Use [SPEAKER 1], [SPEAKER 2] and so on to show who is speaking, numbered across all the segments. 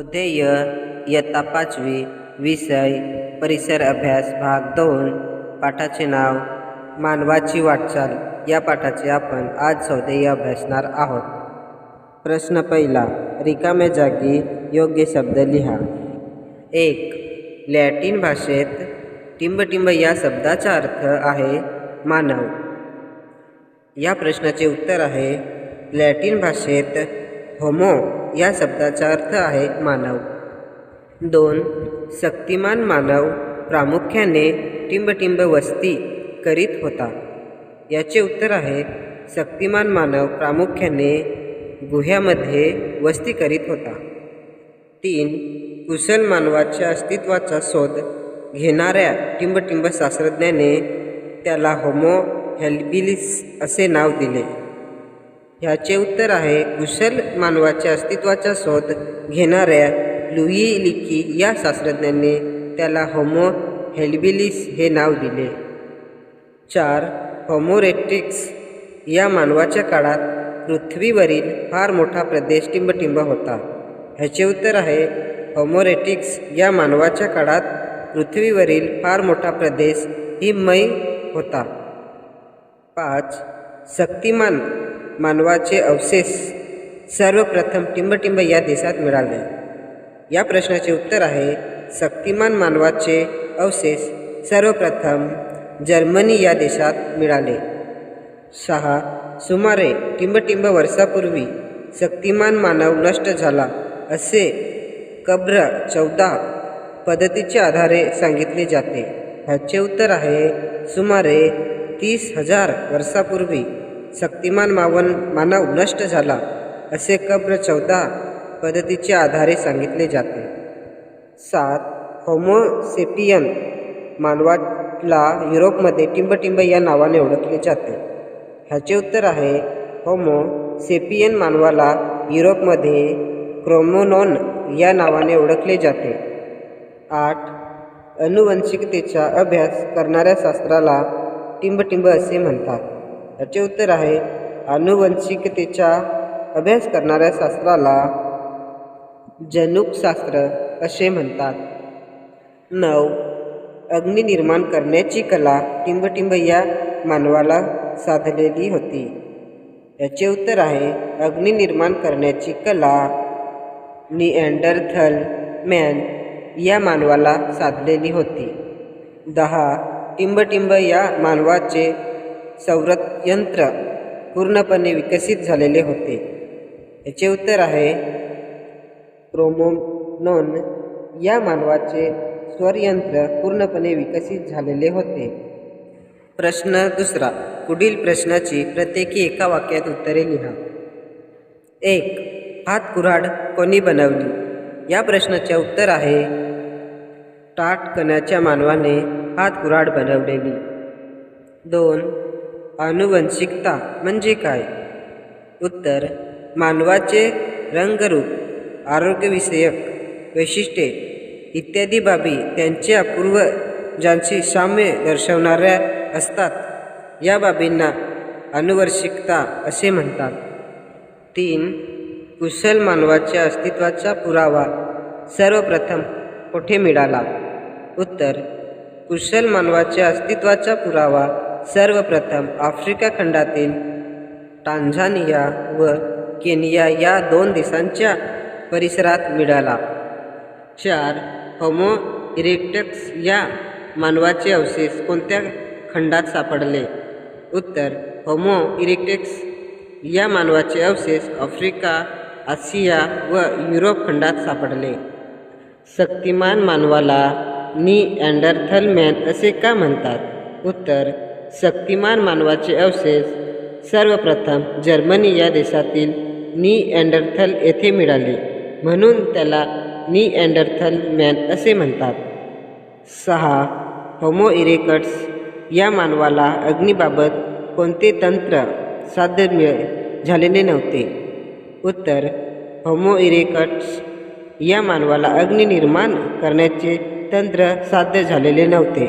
[SPEAKER 1] स्वाध्याय इयत्ता पाचवी विषय परिसर अभ्यास भाग दोन पाठाचे नाव मानवाची वाटचाल. या पाठाचे आपण आज स्वाध्याय अभ्यासणार आहोत. प्रश्न पहिला रिकाम्या जागी योग्य शब्द लिहा. एक लॅटिन भाषेत टिंबटिंब या शब्दाचा अर्थ आहे मानव. या प्रश्नाचे उत्तर आहे लॅटिन भाषेत होमो. या शब्दाचा अर्थ आहे मानव. दोन शक्तिमान मानव प्रामुख्याने टिंबटिंब वस्ती करीत होता. याचे उत्तर आहे शक्तिमान मानव प्रामुख्याने गुह्यामध्ये वस्ती करीत होता. तीन कुशल मानवाच्या अस्तित्वाचा शोध घेणाऱ्या टिंबटिंब शास्त्रज्ञाने त्याला होमो हेल्बिलिस असे नाव दिले. ह्याचे उत्तर आहे कुशल मानवाच्या अस्तित्वाचा शोध घेणाऱ्या लुई लिकी या शास्त्रज्ञांनी त्याला होमो हेल्बिलिस हे नाव दिले. चार होमोरेटिक्स या मानवाच्या काळात पृथ्वीवरील फार मोठा प्रदेश टिंबटिंब होता. ह्याचे उत्तर आहे होमोरेटिक्स या मानवाच्या काळात पृथ्वीवरील फार मोठा प्रदेश हिममय होता. पाच शक्तिमान. मानवाचे अवशेष सर्वप्रथम टिंबटिंब या देशात मिळाले. या प्रश्नाचे उत्तर आहे शक्तिमान मानवाचे अवशेष सर्वप्रथम जर्मनी या देशात मिळाले. सहा सुमारे टिंबटिंब वर्षापूर्वी शक्तिमान मानव नष्ट झाला असे कब्र चौदा पद्धतीच्या आधारे सांगितले जाते. ह्याचे उत्तर आहे सुमारे तीस हजार वर्षापूर्वी शक्तिमान मावन मानव नष्ट झाला असे कब्र चौदा पद्धतीच्या आधारे सांगितले जाते. सात होमोसेपियन मानवाला युरोपमध्ये टिंबटिंब या नावाने ओळखले जाते. ह्याचे उत्तर आहे होमो सेपियन मानवाला युरोपमध्ये क्रोमोनॉन या नावाने ओळखले जाते. आठ अनुवंशिकतेचा अभ्यास करणाऱ्या शास्त्राला टिंबटिंब असे म्हणतात. याचे उत्तर आहे आनुवंशिकतेचा अभ्यास करणाऱ्या शास्त्राला जनुकशास्त्र असे म्हणतात. नऊ. अग्नी निर्माण करण्याची कला टिंबटिंब या मानवाला साधलेली होती. याचे उत्तर आहे अग्नी निर्माण करण्याची कला निअँडरथल मॅन या मानवाला साधलेली होती. दहा. टिंबटिंब या मानवाचे संरयंत्र पूर्णपणे विकसित झालेले होते. याचे उत्तर आहे क्रोमोनोन या मानवाचे स्वरयंत्र पूर्णपणे विकसित झालेले होते. प्रश्न दुसरा पुढील प्रश्नाची प्रत्येकी एका वाक्यात उत्तरे लिहा. एक हात कुऱ्हाड कोणी बनवली? या प्रश्नाचे उत्तर आहे टाट कण्याच्या मानवाने हात कुऱ्हाड बनवलेली. दोन आनुवंशिकता म्हणजे काय? उत्तर मानवाचे रंगरूप आरोग्यविषयक वैशिष्ट्ये इत्यादी बाबी त्यांच्या पूर्वजांशी साम्य दर्शवणाऱ्या असतात या बाबींना अनुवंशिकता असे म्हणतात. तीन कुशल मानवाच्या अस्तित्वाचा पुरावा सर्वप्रथम कोठे मिळाला? उत्तर कुशल मानवाच्या अस्तित्वाचा पुरावा सर्वप्रथम आफ्रिका खंडातील टांझानिया व केनिया या दोन देशांच्या परिसरात मिळाला. चार होमो इरेक्टक्स या मानवाचे अवशेष कोणत्या खंडात सापडले? उत्तर होमो इरेक्टेक्स या मानवाचे अवशेष आफ्रिका आशिया व युरोप खंडात सापडले. शक्तिमान मानवाला नी अँडरथल मॅन असे का म्हणतात? उत्तर शक्तिमान मानवाचे अवशेष सर्वप्रथम जर्मनी या देशातील नी अँडरथल येथे मिळाले. म्हणून त्याला नी अँडरथल मॅन असे म्हणतात. सहा होमो इरेकट्स या मानवाला अग्नीबाबत कोणते तंत्र साध्य मिळ झालेले नव्हते? उत्तर होमो इरेकट्स या मानवाला अग्नी निर्माण करण्याचे तंत्र साध्य झालेले नव्हते.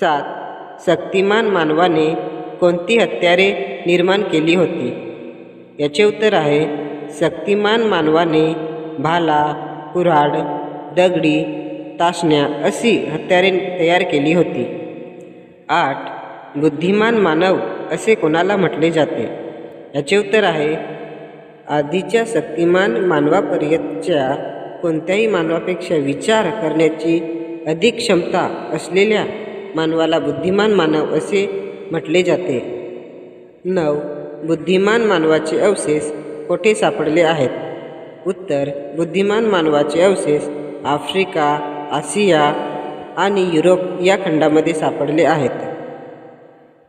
[SPEAKER 1] सात शक्तिमान मानवाने कोणती हत्यारे निर्माण केली होती? याचे उत्तर आहे शक्तिमान मानवाने भाला कुऱ्हाड दगडी तासण्या अशी हत्यारे तयार केली होती. आठ बुद्धिमान मानव असे कोणाला म्हटले जाते? याचे उत्तर आहे आधीच्या शक्तिमान मानवापर्यंतच्या कोणत्याही मानवापेक्षा विचार करण्याची अधिक क्षमता असलेल्या मानवाला बुद्धिमान मानव असे म्हटले जाते. नऊ बुद्धिमान मानवाचे अवशेष कोठे सापडले आहेत? उत्तर बुद्धिमान मानवाचे अवशेष आफ्रिका आशिया आणि युरोप या खंडामध्ये सापडले आहेत.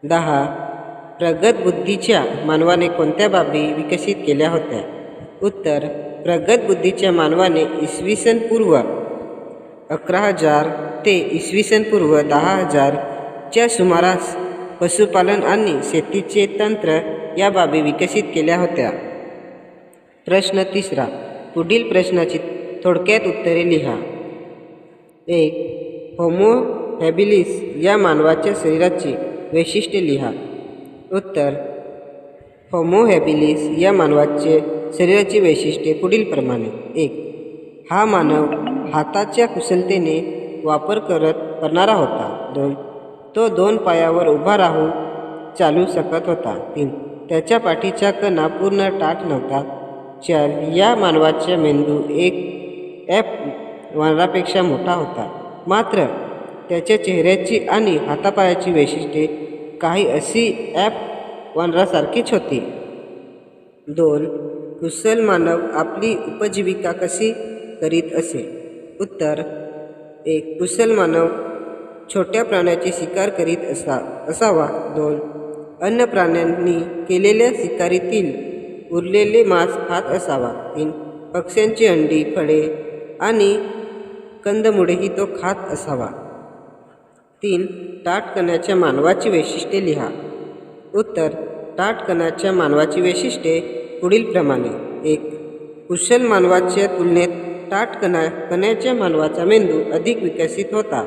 [SPEAKER 1] दहा प्रगत बुद्धीच्या मानवाने कोणत्या बाबी विकसित केल्या होत्या? उत्तर प्रगत बुद्धीच्या मानवाने इसवी सन पूर्व अकरा हजार ते इसवी सन पूर्व दहा हजारच्या सुमारास पशुपालन आणि शेतीचे तंत्र या बाबी विकसित केल्या होत्या. प्रश्न तिसरा पुढील प्रश्नाची थोडक्यात उत्तरे लिहा. एक होमो हॅबिलिस या मानवाच्या शरीराची वैशिष्ट्ये लिहा. उत्तर होमो हॅबिलिस या मानवाचे शरीराची वैशिष्ट्ये पुढीलप्रमाणे एक हा मानव हाताच्या कुशलतेने वापर करत करणारा होता. दोन तो दोन पायावर उभा राहून चालू शकत होता. तीन त्याच्या पाठीच्या कणा पूर्ण टाट नव्हता. चार या मानवाचा मेंदू एक ॲप वानरापेक्षा मोठा होता. मात्र त्याच्या चेहऱ्याची आणि हातापायाची वैशिष्ट्ये काही अशी ॲप वानरासारखीच होती. दोन कुशल मानव आपली उपजीविका कशी करीत असे? उत्तर एक कुशल मानव छोट्या प्राण्याची शिकार करीत असा असावा. दोन अन्य प्राण्यांनी केलेल्या शिकारीतील उरलेले मांस खात असावा. तीन पक्ष्यांची अंडी फळे आणि कंदमुळेही तो खात असावा. तीन ताटकणाच्या मानवाची वैशिष्ट्ये लिहा. उत्तर ताटकणाच्या मानवाची वैशिष्ट्ये पुढीलप्रमाणे. एक कुशल मानवाच्या तुलनेत टाटकणा कण्याच्या मानवाचा मेंदू अधिक विकसित होता.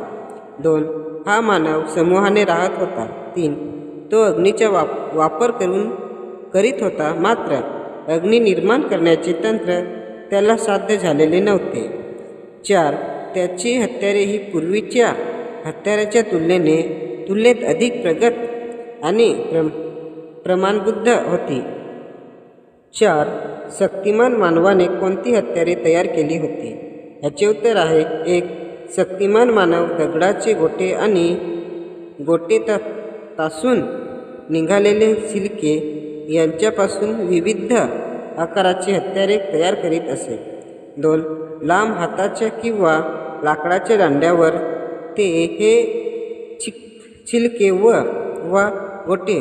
[SPEAKER 1] दोन हा मानव समूहाने राहत होता. तीन तो अग्नीचा वाप वापर करून करीत होता मात्र अग्नी निर्माण करण्याचे तंत्र त्याला साध्य झालेले नव्हते. चार त्याची हत्यारे ही पूर्वीच्या हत्याराच्या तुलनेने तुलनेत अधिक प्रगत आणि प्र प्रमाणबुद्ध होती. चार शक्तिमान मानवाने कोणती हत्यारे तयार केली होती? ह्याचे उत्तर आहे एक शक्तिमान मानव दगडाचे गोटे आणि गोटे त तासून निघालेले सिल्के यांच्यापासून विविध आकाराची हत्यारे तयार करीत असे. दोन लांब हाताच्या किंवा लाकडाच्या दांड्यावर ते हे चिक छिलके व वा गोटे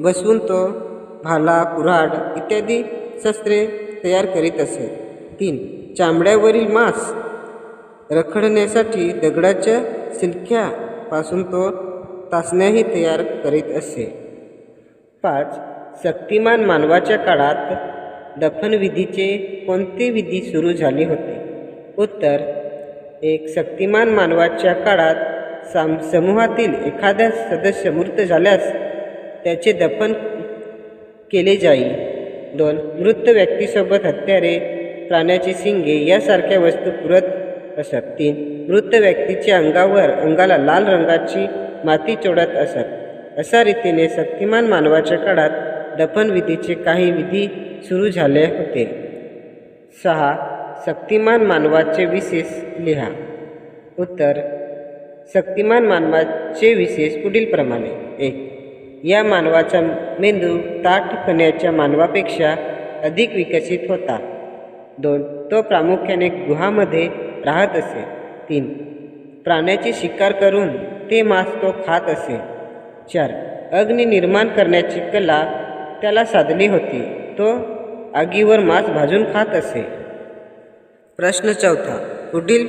[SPEAKER 1] बसवून तो भाला कुऱ्हाड इत्यादी शस्त्रे तयार करीत असे. तीन चामड्यावरील मांस रखडण्यासाठी दगडाच्या सिलक्यापासून तो तासण्याही तयार करीत असे. पाच शक्तिमान मानवाच्या काळात दफनविधीचे कोणते विधी सुरू झाले होते? उत्तर एक शक्तिमान मानवाच्या काळात साम समूहातील एखादा सदस्य मृत झाल्यास त्याचे दफन केले जाईल. दोन मृत व्यक्तीसोबत हत्यारे प्राण्याची शिंगे यासारख्या वस्तू पुरत असत. तीन मृत व्यक्तीच्या अंगावर अंगाला लाल रंगाची माती चोडत असत. अशा रीतीने शक्तिमान मानवाच्या काळात दफनविधीचे काही विधी सुरू झाले होते. सहा शक्तिमान मानवाचे विशेष लिहा. उत्तर शक्तिमान मानवाचे विशेष पुढीलप्रमाणे. एक या मानवाचा मेंदू ताठपणाच्या मानवापेक्षा अधिक विकसित होता. दोन तो प्रामुख्याने गुहामध्ये राहत असे. तीन प्राण्याची शिकार करून ते मांस तो खात असे. चार अग्नी निर्माण करण्याची कला त्याला साधली होती. तो आगीवर मांस भाजून खात असे. प्रश्न चौथा पुढील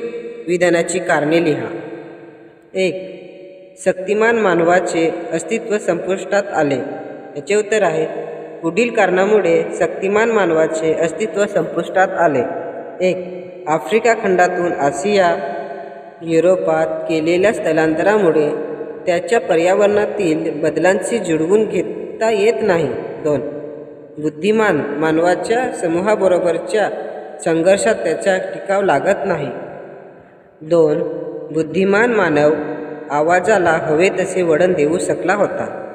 [SPEAKER 1] विधानाची कारणे लिहा. एक शक्तिमान मानवाचे अस्तित्व संपुष्टात आले. याचे उत्तर आहे पुढील कारणामुळे शक्तिमान मानवाचे अस्तित्व संपुष्टात आले. एक आफ्रिका खंडातून आशिया युरोपात केलेल्या स्थलांतरामुळे त्याच्या पर्यावरणातील बदलांशी जुळवून घेता येत नाही. दोन बुद्धिमान मानवाच्या समूहाबरोबरच्या संघर्षात त्याचा टिकाव लागत नाही. दोन बुद्धिमान मानव आवाजाला हवे तसे वळण देऊ शकला होता.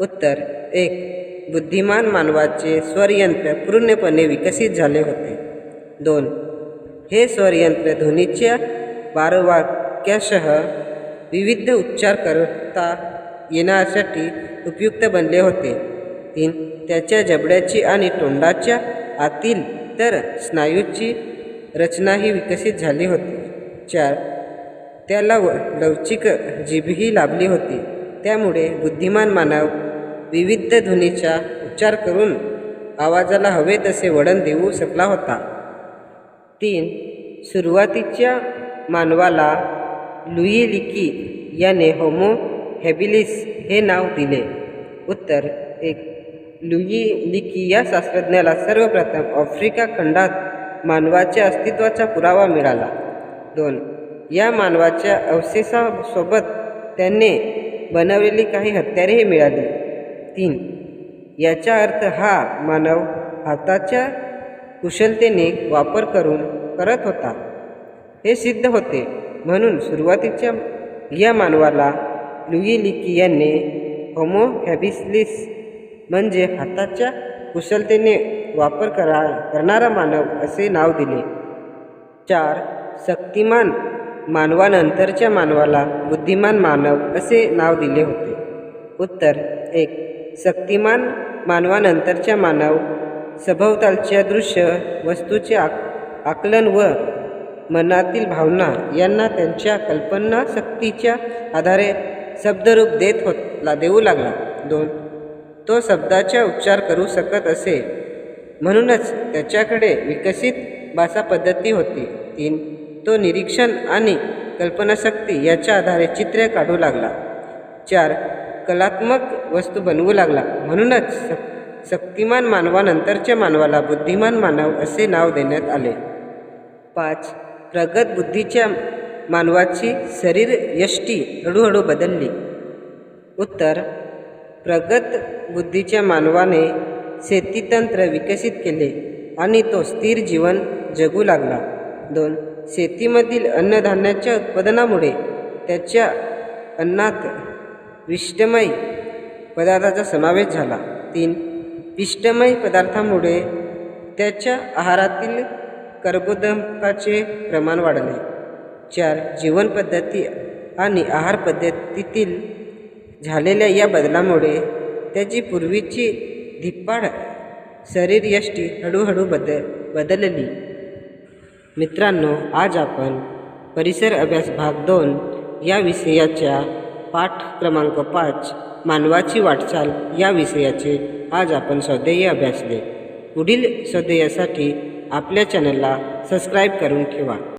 [SPEAKER 1] उत्तर एक बुद्धिमान मानवाचे स्वरयंत्र पूर्णपणे विकसित झाले होते. दोन हे स्वरयंत्र ध्वनीच्या वारवाक्यासह विविध उच्चार करता येण्यासाठी उपयुक्त बनले होते. तीन त्याच्या जबड्याची आणि तोंडाच्या आतील तर स्नायूची रचनाही विकसित झाली होती. चार त्याला व लवचिक जीभही लाभली होती. त्यामुळे बुद्धिमान मानव विविध ध्वनीचा उच्चार करून आवाजाला हवे तसे वळण देऊ शकला होता. तीन सुरुवातीच्या मानवाला लुई लिकी याने होमो हॅबिलिस हे नाव दिले. उत्तर एक लुई लिकी या शास्त्रज्ञाला सर्वप्रथम आफ्रिका खंडात मानवाच्या अस्तित्वाचा पुरावा मिळाला. दोन या मानवाच्या अवशेषासोबत त्यांनी बनवलेली काही हत्यारेही मिळाली. तीन. याचा अर्थ हा मानव हाताच्या कुशलतेने वापर करून करत होता. हे सिद्ध होते. म्हणून सुरुवातीच्या या मानवाला लुईलिकी यांनी होमो हॅबिसलिस म्हणजे हाताच्या कुशलतेने वापर करा करणारा मानव असे नाव दिले. चार. शक्तिमान मानवानंतरच्या मानवाला बुद्धिमान मानव असे नाव दिले होते. उत्तर एक. शक्तिमान मानवानंतरच्या मानव सभोवतालच्या दृश्य वस्तूचे आक आकलन व मनातील भावना यांना त्यांच्या कल्पनाशक्तीच्या आधारे शब्दरूप देत होत ला देऊ लागला. दोन. तो शब्दाचा उच्चार करू शकत असे म्हणूनच त्याच्याकडे विकसित भाषा पद्धती होती. तीन. तो निरीक्षण आणि कल्पनाशक्ती याच्या आधारे चित्रे काढू लागला. चार कलात्मक वस्तू बनवू लागला. म्हणूनच शक शक्तिमान मानवानंतरच्या मानवाला बुद्धिमान मानव असे नाव देण्यात आले. पाच प्रगत बुद्धीच्या मानवाची शरीर यष्टी हळूहळू बदलली. उत्तर प्रगत बुद्धीच्या मानवाने शेतीतंत्र विकसित केले आणि तो स्थिर जीवन जगू लागला. दोन. शेतीमधील अन्नधान्याच्या उत्पादनामुळे त्याच्या अन्नात विष्टमय पदार्थाचा समावेश झाला. तीन. विष्टमय पदार्थामुळे त्याच्या आहारातील कर्बोदकाचे प्रमाण वाढले. चार. जीवनपद्धती आणि आहार पद्धतीतील झालेल्या या बदलामुळे त्याची पूर्वीची धिप्पाड शरीरयष्टी हळूहळू बदल बदलली. मित्रांनो आज आपण परिसर अभ्यास भाग दोन या विषयाच्या पाठ क्रमांक पाच मानवाची वाटचाल या विषयाचे आज आपण स्वाध्यायी अभ्यासले पुढील स्वदेयासाठी आपल्या चॅनलला सबस्क्राईब करून ठेवा.